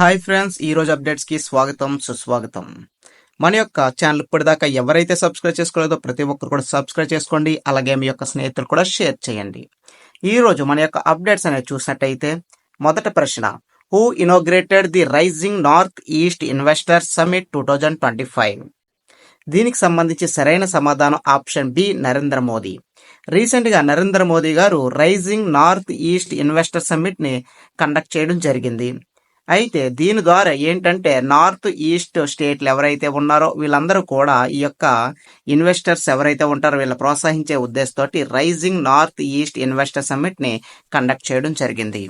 Hi friends ఈ రోజు అప్డేట్స్కి స్వాగతం సుస్వాగతం. మన యొక్క ఛానల్ ఇప్పటిదాకా ఎవరైతే సబ్స్క్రైబ్ చేసుకోలేదో ప్రతి ఒక్కరు కూడా సబ్స్క్రైబ్ చేసుకోండి అలాగే మీ యొక్క స్నేహితులు కూడా షేర్ చేయండి. ఈ రోజు మన యొక్క అప్డేట్స్ అనేది చూసినట్టయితే మొదటి ప్రశ్న who inaugurated the rising north east investor summit two thousand twenty five దీనికి సంబంధించి సరైన సమాధానం ఆప్షన్ బి నరేంద్ర మోదీ. రీసెంట్గా Narendra Modi garu rising north east investor సమ్మిట్ని conduct చేయడం జరిగింది. అయితే దీని ద్వారా ఏంటంటే నార్త్ ఈస్ట్ స్టేట్లు ఎవరైతే ఉన్నారో వీళ్ళందరూ కూడా ఈ యొక్క ఇన్వెస్టర్స్ ఎవరైతే ఉంటారో వీళ్ళ ప్రోత్సహించే ఉద్దేశంతో రైజింగ్ నార్త్ ఈస్ట్ ఇన్వెస్టర్ సమ్మిట్ని కండక్ట్ చేయడం జరిగింది.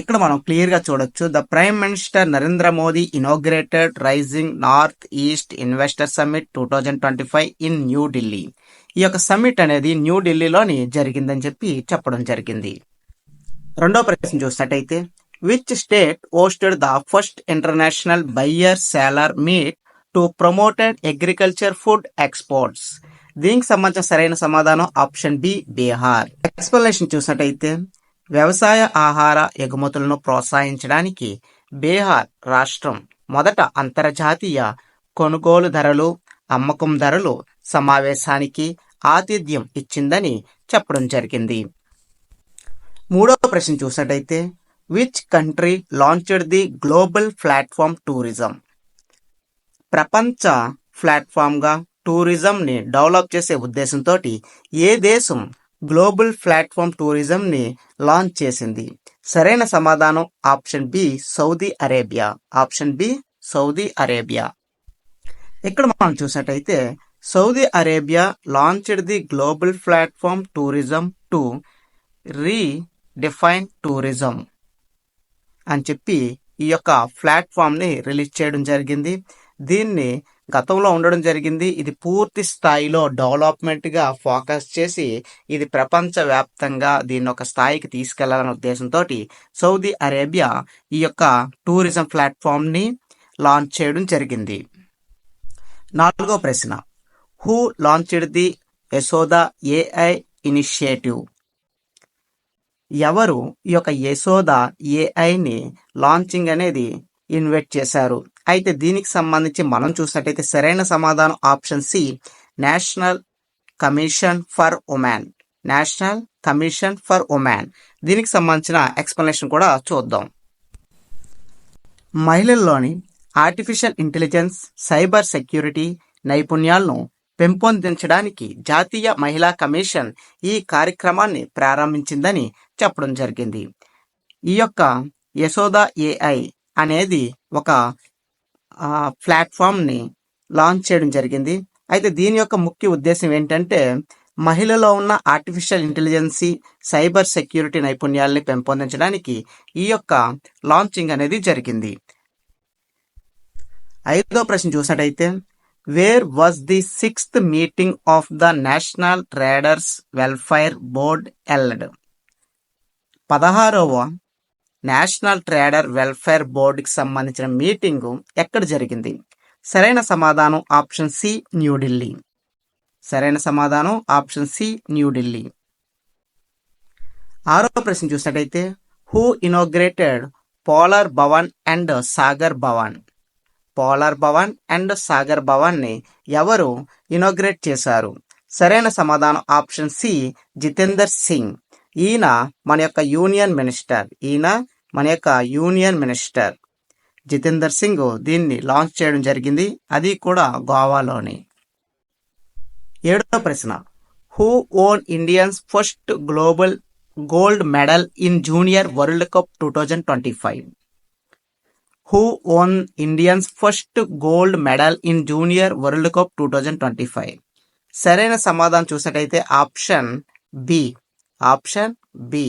ఇక్కడ మనం క్లియర్గా చూడొచ్చు. The prime minister Narendra Modi inaugurated rising north east investor summit two thousand twenty five in New Delhi. ఈ యొక్క సమ్మిట్ అనేది న్యూఢిల్లీలోని జరిగిందని చెప్పి చెప్పడం జరిగింది. రెండో ప్రశ్న చూసినట్టయితే which state hosted the first international buyer seller meet to promoted agriculture food exports దీనికి సంబంధించిన సరైన సమాధానం ఆప్షన్ బి బీహార్. ఎక్స్ప్లెనేషన్ చూసినట్టయితే వ్యవసాయ ఆహార ఎగుమతులను ప్రోత్సహించడానికి బీహార్ రాష్ట్రం మొదట అంతర్జాతీయ కొనుగోలు ధరలు అమ్మకం ధరలు సమావేశానికి ఆతిథ్యం ఇచ్చిందని చెప్పడం జరిగింది. మూడవ ప్రశ్న చూసినట్టయితే which country launched the global platform tourism ప్రపంచ ప్లాట్ఫామ్గా టూరిజంని డెవలప్ చేసే ఉద్దేశంతో ఏ దేశం గ్లోబల్ ప్లాట్ఫామ్ టూరిజంని లాంచ్ చేసింది? సరైన సమాధానం option B Saudi Arabia. Option B Saudi Arabia. ఇక్కడ మనం చూసినట్టయితే Saudi Arabia launched the global platform tourism to redefine tourism అని చెప్పి ఈ యొక్క ప్లాట్ఫామ్ని రిలీజ్ చేయడం జరిగింది. దీన్ని గతంలో ఉండడం జరిగింది. ఇది పూర్తి స్థాయిలో డెవలప్మెంట్గా ఫోకస్ చేసి ఇది ప్రపంచవ్యాప్తంగా దీన్ని ఒక స్థాయికి తీసుకెళ్ళాలనే ఉద్దేశంతో సౌదీ అరేబియా ఈ యొక్క టూరిజం ప్లాట్ఫామ్ని లాంచ్ చేయడం జరిగింది. నాలుగో ప్రశ్న. Who launched the Yashoda AI initiative? ఎవరు ఈ యొక్క యశోద ఏఐని లాంచింగ్ అనేది ఇన్వైట్ చేశారు. అయితే దీనికి సంబంధించి మనం చూసినట్టయితే సరైన సమాధానం option C national commission for women national commission for women దీనికి సంబంధించిన ఎక్స్ప్లెనేషన్ కూడా చూద్దాం. మహిళల్లోని ఆర్టిఫిషియల్ ఇంటెలిజెన్స్ సైబర్ సెక్యూరిటీ నైపుణ్యాలను పెంపొందించడానికి జాతీయ మహిళా కమిషన్ ఈ కార్యక్రమాన్ని ప్రారంభించిందని చెప్పడం జరిగింది. ఈ యొక్క యశోద ఏఐ అనేది ఒక ప్లాట్ఫామ్ని లాంచ్ చేయడం జరిగింది. అయితే దీని యొక్క ముఖ్య ఉద్దేశం ఏంటంటే మహిళలో ఉన్న ఆర్టిఫిషియల్ ఇంటెలిజెన్సీ సైబర్ సెక్యూరిటీ నైపుణ్యాలని పెంపొందించడానికి ఈ యొక్క లాంచింగ్ అనేది జరిగింది. ఐదో ప్రశ్న చూసినట్టయితే where was the sixth meeting of the national traders welfare board held పదహారవ నేషనల్ ట్రేడర్ వెల్ఫేర్ బోర్డుకి సంబంధించిన మీటింగు ఎక్కడ జరిగింది? సరైన సమాధానం ఆప్షన్ సి న్యూఢిల్లీ సరైన సమాధానం ఆప్షన్ సి న్యూఢిల్లీ ఆరో ప్రశ్న చూసినట్టయితే who inaugurated polar Bhavan and Sagar Bhavan polar Bhavan and Sagar భవన్ని ఎవరు ఇనోగ్రేట్ చేశారు? సరైన సమాధానం ఆప్షన్ సి జితేందర్ సింగ్. ఈయన మన యొక్క యూనియన్ మినిస్టర్. ఈయన మన యొక్క యూనియన్ మినిస్టర్. జితేందర్ సింగ్ దీన్ని లాంచ్ చేయడం జరిగింది. అది కూడా గోవాలోని. ఏడో ప్రశ్న. Who won Indians first global gold medal in junior world cup two thousand twenty five? Who won Indians first gold medal in junior world cup two thousand twenty five సరైన సమాధానం చూసినట్టయితే option B option B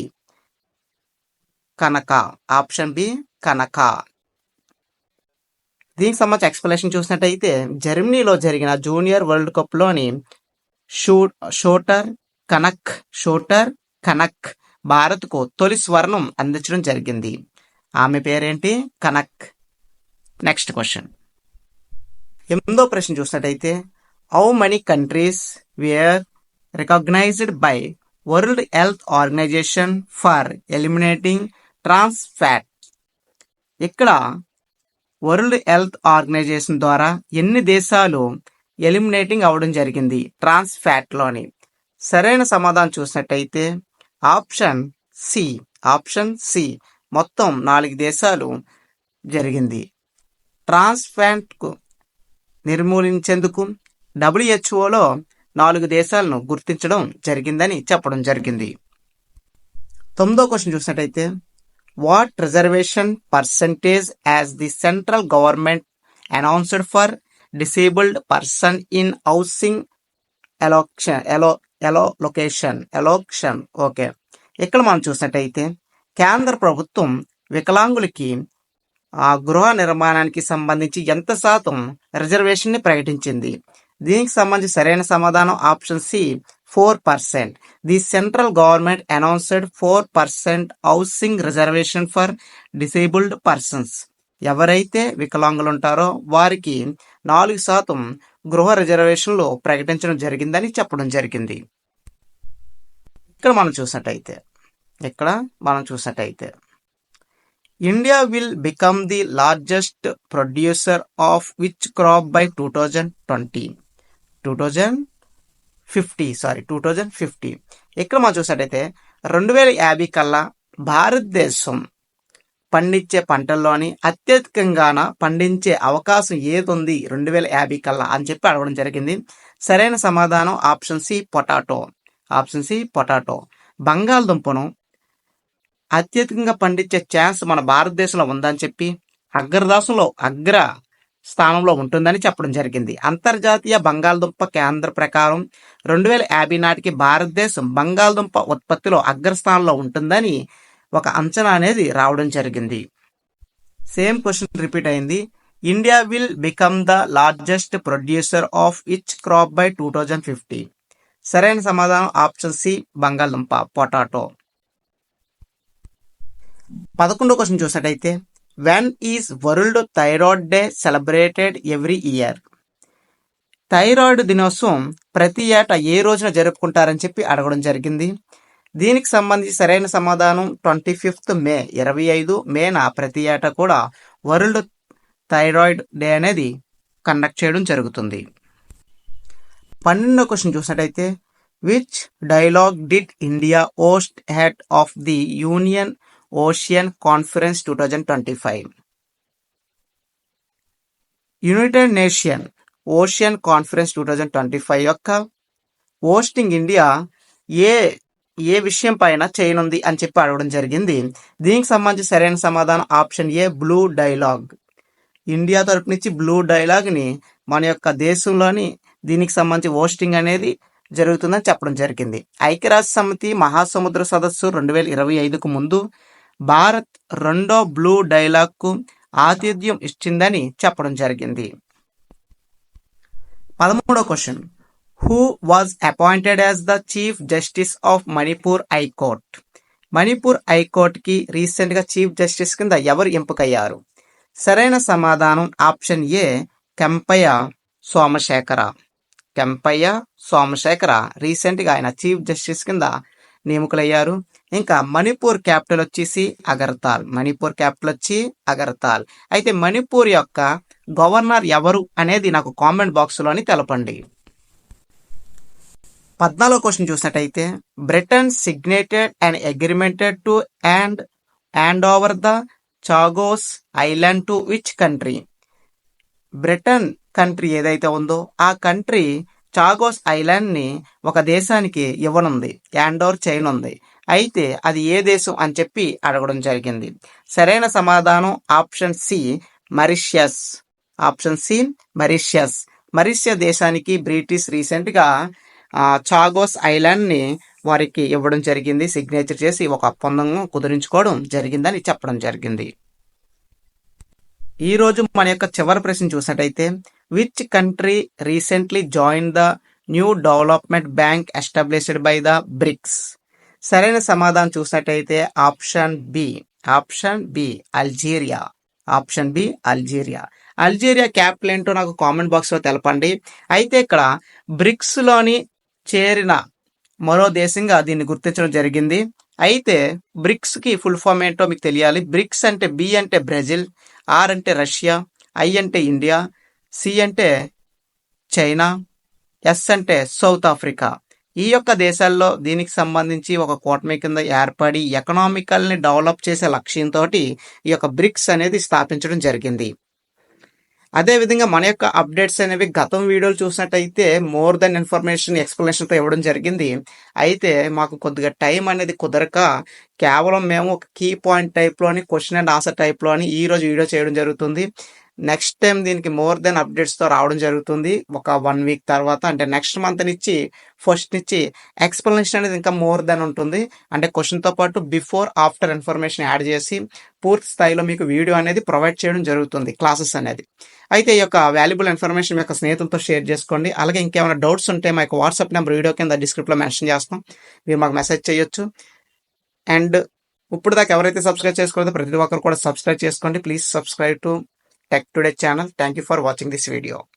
Kanak. Option B Kanak. దీనికి సంబంధించి explanation చూసినట్టయితే జర్మనీలో జరిగిన junior world కప్లోని shoo shooter Kanak shooter Kanak భారత్కు తొలి స్వర్ణం అందించడం జరిగింది. ఆమె పేరేంటి? కనక్. నెక్స్ట్ క్వశ్చన్ ఎనిమిదో ప్రశ్న చూసినట్టయితే how many countries were recognised by world health organisation for eliminating trans fat ఇక్కడ వరల్డ్ హెల్త్ ఆర్గనైజేషన్ ద్వారా ఎన్ని దేశాలు ఎలిమినేటింగ్ అవ్వడం జరిగింది ట్రాన్స్ ఫ్యాట్లోని సరైన సమాధానం చూసినట్టయితే ఆప్షన్ సి ఆప్షన్ సి మొత్తం నాలుగు దేశాలు జరిగింది. ట్రాన్స్ప్లాంట్కు నిర్మూలించేందుకు డబ్ల్యూహెచ్ఓలో నాలుగు దేశాలను గుర్తించడం జరిగిందని చెప్పడం జరిగింది. తొమ్మిదో క్వశ్చన్ చూసినట్టయితే what reservation percentage has the central government announced for disabled person in housing allocation ఎలో ఎలో లొకేషన్ ఎలోక్షన్? ఓకే. ఇక్కడ మనం చూసినట్టయితే కేంద్ర ప్రభుత్వం వికలాంగులకి ఆ గృహ నిర్మాణానికి సంబంధించి ఎంత శాతం రిజర్వేషన్ని ప్రకటించింది? దీనికి సంబంధించి సరైన సమాధానం option C four percent. The central government announced four percent housing reservation for disabled persons. ఎవరైతే వికలాంగులు ఉంటారో వారికి నాలుగు శాతం గృహ రిజర్వేషన్లు ప్రకటించడం జరిగిందని చెప్పడం జరిగింది. ఇక్కడ మనం చూసినట్టయితే ఇక్కడ మనం చూసినట్టయితే. India will become the largest producer of which crop by two thousand twenty two thousand fifty sorry two thousand fifty ఇక్కడ మనం చూసినట్టయితే రెండు వేల యాభై కల్లా భారతదేశం పండించే పంటల్లోని అత్యధికంగాన పండించే అవకాశం ఏది ఉంది రెండు వేల యాభై కల్లా అని చెప్పి అడగడం జరిగింది. సరైన సమాధానం option C potato. Option C potato. బంగాళదుంపను అత్యధికంగా పండించే ఛాన్స్ మన భారతదేశంలో ఉందని చెప్పి అగ్రదాసంలో అగ్ర స్థానంలో ఉంటుందని చెప్పడం జరిగింది. అంతర్జాతీయ బంగాళదుంప కేంద్ర ప్రకారం రెండు వేల యాభై నాటికి భారతదేశం బంగాళదుంప ఉత్పత్తిలో అగ్రస్థానంలో ఉంటుందని ఒక అంచనా అనేది రావడం జరిగింది. సేమ్ క్వశ్చన్ రిపీట్ అయింది. India will become the largest producer of which crop by two thousand fifty. సరైన సమాధానం ఆప్షన్ సి బంగాళదుంప పొటాటో. పదకొండో క్వశ్చన్ చూసినట్టయితే when is world thyroid day celebrated every year thyroid దినోత్సవం ప్రతి ఏటా ఏ రోజున జరుపుకుంటారని చెప్పి అడగడం జరిగింది. దీనికి సంబంధించి సరైన సమాధానం ట్వంటీ ఫిఫ్త్ మే ఇరవై ఐదు మేన ప్రతి ఏటా కూడా వరల్డ్ థైరాయిడ్ డే అనేది కండక్ట్ చేయడం జరుగుతుంది. పన్నెండో క్వశ్చన్ చూసినట్టయితే which dialogue did India host head of the union ocean conference two thousand twenty five united nation ocean conference two thousand twenty five యొక్క ఓస్టింగ్ ఇండియా ఏ ఏ విషయం పైన చేయనుంది అని చెప్పి అడగడం జరిగింది. దీనికి సంబంధించి సరైన సమాధానం option A blue dialogue India తరపు నుంచి బ్లూ డైలాగ్ని మన యొక్క దేశంలోని దీనికి సంబంధించి ఓస్టింగ్ అనేది జరుగుతుందని చెప్పడం జరిగింది. ఐక్యరాజ్య సమితి మహాసముద్ర సదస్సు రెండు వేల ఇరవై ఐదుకు ముందు భారత్ రెండో బ్లూ డైలాగ్కు ఆతిథ్యం ఇచ్చిందని చెప్పడం జరిగింది. పదమూడో question. Who was appointed as the chief justice of Manipur high court. Manipur హైకోర్టుకి రీసెంట్గా చీఫ్ జస్టిస్ కింద ఎవరు ఎంపికయ్యారు? సరైన సమాధానం ఆప్షన్ ఏ కెంపయ్య సోమశేఖర. కెంపయ్య సోమశేఖర. రీసెంట్గా ఆయన చీఫ్ జస్టిస్ కింద నియమితులయ్యారు ఇంకా మణిపూర్ క్యాపిటల్ వచ్చేసి అగర్తాల్. మణిపూర్ క్యాపిటల్ వచ్చి అగర్తాల్. అయితే మణిపూర్ యొక్క గవర్నర్ ఎవరు అనేది నాకు కామెంట్ బాక్స్లోని తెలపండి. పద్నాలుగో క్వశ్చన్ చూసినట్టయితే Britain signed and agreement to and hand over the Chagos island to which country? Britain country ఏదైతే ఉందో ఆ కంట్రీ చాగోస్ ఐలాండ్ని ఒక దేశానికి ఇవ్వనుంది యాండోర్ చైన్ చేయనుంది. అయితే అది ఏ దేశం అని చెప్పి అడగడం జరిగింది. సరైన సమాధానం option C Mauritius. Option C Mauritius. Mauritius దేశానికి బ్రిటిష్ రీసెంట్గా చాగోస్ ఐలాండ్ని వారికి ఇవ్వడం జరిగింది. సిగ్నేచర్ చేసి ఒక ఒప్పందం కుదిరించుకోవడం జరిగిందని చెప్పడం జరిగింది. ఈరోజు మన యొక్క చివరి ప్రశ్న చూసినట్టయితే which country recently join the new development bank established by the BRICS సరైన సమాధానం చూసినట్టయితే option B option B Algeria option B Algeria Algeria capital ఏంటో నాకు కామెంట్ బాక్స్లో తెలపండి. అయితే ఇక్కడ బ్రిక్స్లోని చేరిన మరో దేశంగా దీన్ని గుర్తించడం జరిగింది. అయితే బ్రిక్స్కి ఫుల్ ఫామ్ ఏంటో మీకు తెలియాలి. బ్రిక్స్ అంటే బి అంటే బ్రెజిల్ ఆర్ అంటే రష్యా ఐ అంటే ఇండియా సి అంటే చైనా ఎస్ అంటే సౌత్ ఆఫ్రికా. ఈ యొక్క దేశాల్లో దీనికి సంబంధించి ఒక కూటమి కింద ఏర్పడి ఎకనామికల్ని డెవలప్ చేసే లక్ష్యంతో ఈ యొక్క బ్రిక్స్ అనేది స్థాపించడం జరిగింది. అదే విధంగా మన యొక్క అప్డేట్స్ అనేవి గతం వీడియోలు చూసినట్టయితే మోర్ దెన్ ఇన్ఫర్మేషన్ ఎక్స్ప్లెనేషన్తో ఇవ్వడం జరిగింది. అయితే మాకు కొద్దిగా టైం అనేది కుదరక కేవలం మేము ఒక కీ పాయింట్ టైప్లోని క్వశ్చన్ అండ్ ఆన్సర్ టైప్లోని ఈరోజు ఈ రోజు వీడియో చేయడం జరుగుతుంది. నెక్స్ట్ టైం దీనికి మోర్ దెన్ అప్డేట్స్తో రావడం జరుగుతుంది. ఒక వన్ వీక్ తర్వాత అంటే నెక్స్ట్ మంత్ నుంచి ఫస్ట్ నుంచి ఎక్స్ప్లెనేషన్ అనేది ఇంకా మోర్ దెన్ ఉంటుంది. అంటే క్వశ్చన్తో పాటు బిఫోర్ ఆఫ్టర్ ఇన్ఫర్మేషన్ యాడ్ చేసి పూర్తి స్థాయిలో మీకు వీడియో అనేది ప్రొవైడ్ చేయడం జరుగుతుంది క్లాసెస్ అనేది. అయితే ఈ యొక్క వాల్యుబుల్ ఇన్ఫర్మేషన్ మీ యొక్క స్నేహితులతో షేర్ చేసుకోండి. అలాగే ఇంకేమైనా డౌట్స్ ఉంటే మా యొక్క వాట్సాప్ నెంబర్ వీడియో కింద డిస్క్రిప్ట్లో మెన్షన్ చేస్తాం. మీరు మాకు మెసేజ్ చేయొచ్చు. అండ్ ఇప్పుడు దాకా ఎవరైతే సబ్స్క్రైబ్ చేసుకోలేదో ప్రతి ఒక్కరు కూడా సబ్స్క్రైబ్ చేసుకోండి. Please subscribe to Tech Today channel. Thank you for watching this video.